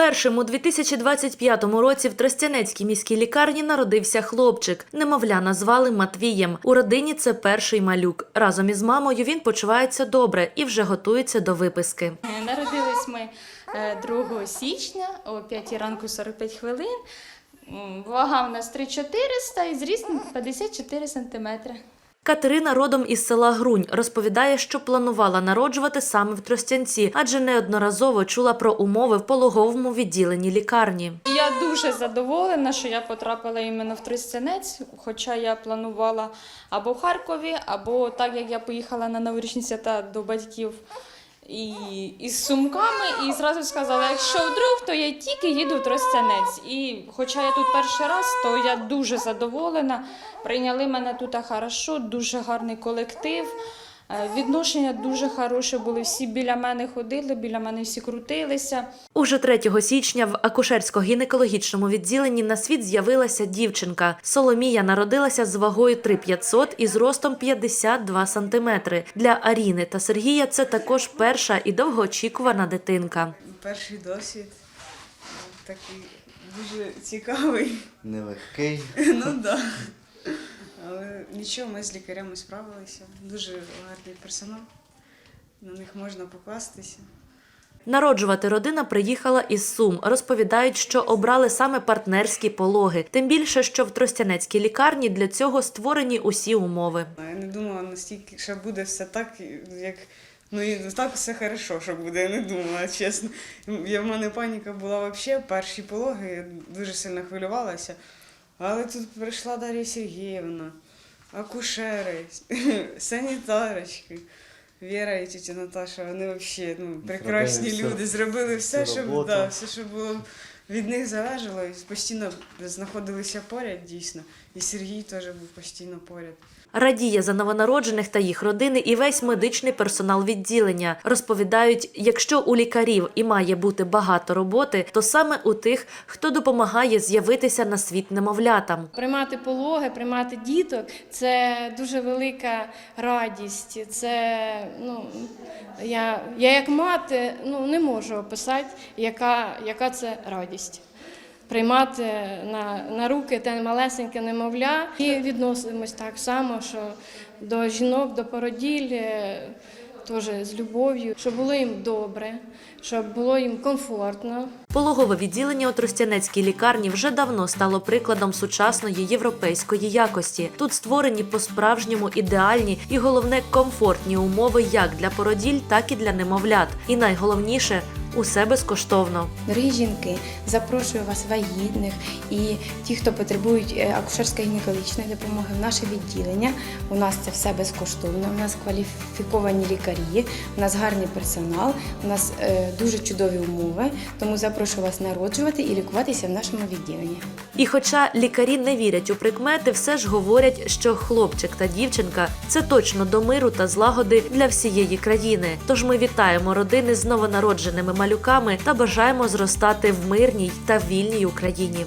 Першим у 2025 році в Тростянецькій міській лікарні народився хлопчик. Немовля назвали Матвієм. У родині це перший малюк. Разом із мамою він почувається добре і вже готується до виписки. Е, Народились ми е, 2 січня о 5 ранку 45 хвилин. Вага в нас 3400 і зріст 54 сантиметри. Катерина родом із села Грунь розповідає, що планувала народжувати саме в Тростянці, адже неодноразово чула про умови в пологовому відділенні лікарні. Я дуже задоволена, що я потрапила іменно в Тростянець, хоча я планувала або в Харкові, або так як я поїхала на новорічні свята до батьків і із сумками, і зразу сказала, якщо вдруг, то я тільки їду в Тростянець. І хоча я тут перший раз, то я дуже задоволена. Прийняли мене тут хорошо, дуже гарний колектив. Е, Відношення дуже хороше були. Всі біля мене ходили, біля мене всі крутилися. Уже 3 січня в акушерсько-гінекологічному відділенні на світ з'явилася дівчинка. Соломія народилася з вагою 3500 і зростом 52 сантиметри. Для Аріни та Сергія це також перша і довгоочікувана дитинка. Перший досвід такий дуже цікавий. Нелегкий. Ну так. Да. Але нічого, ми з лікарями справилися. Дуже гарний персонал. На них можна покластися. Народжувати родина приїхала із Сум. Розповідають, що обрали саме партнерські пологи. Тим більше, що в Тростянецькій лікарні для цього створені усі умови. Я не думала настільки, що буде все так, як. Ну і так все хорошо, що буде, я не думала, чесно. Я, в мене паніка була взагалі, перші пологи, я дуже сильно хвилювалася. Але тут прийшла Дар'я Сергіївна, акушери, санітарочки. Віра і тітя Наташа, вони взагалі ну, прекрасні Зробили люди, зробили все, всю щоб роботу. да, все, що було від них залежало, і постійно знаходилися поряд дійсно. І Сергій теж був постійно поряд. Радіє за новонароджених та їх родини і весь медичний персонал відділення. Розповідають, якщо у лікарів і має бути багато роботи, то саме у тих, хто допомагає з'явитися на світ немовлятам. Приймати пологи, приймати діток це дуже велика радість. Це ну я, я як мати ну не можу описати, яка, яка це радість. Приймати на, на руки те малесеньке немовля і відносимось так само, що до жінок, до породіль теж з любов'ю, щоб було їм добре, щоб було їм комфортно. Пологове відділення у Тростянецькій лікарні вже давно стало прикладом сучасної європейської якості. Тут створені по-справжньому ідеальні і головне комфортні умови як для породіль, так і для немовлят. І найголовніше усе безкоштовно. Дорогі жінки, запрошую вас вагітних і ті, хто потребують е, акушерсько-гінекологічної допомоги в наше відділення. У нас це все безкоштовно. У нас кваліфіковані лікарі, у нас гарний персонал, у нас е, дуже чудові умови. Тому запрошую вас народжувати і лікуватися в нашому відділенні. І хоча лікарі не вірять у прикмети, все ж говорять, що хлопчик та дівчинка це точно до миру та злагоди для всієї країни. Тож ми вітаємо родини з новонародженими малюками та бажаємо зростати в мирній та вільній Україні.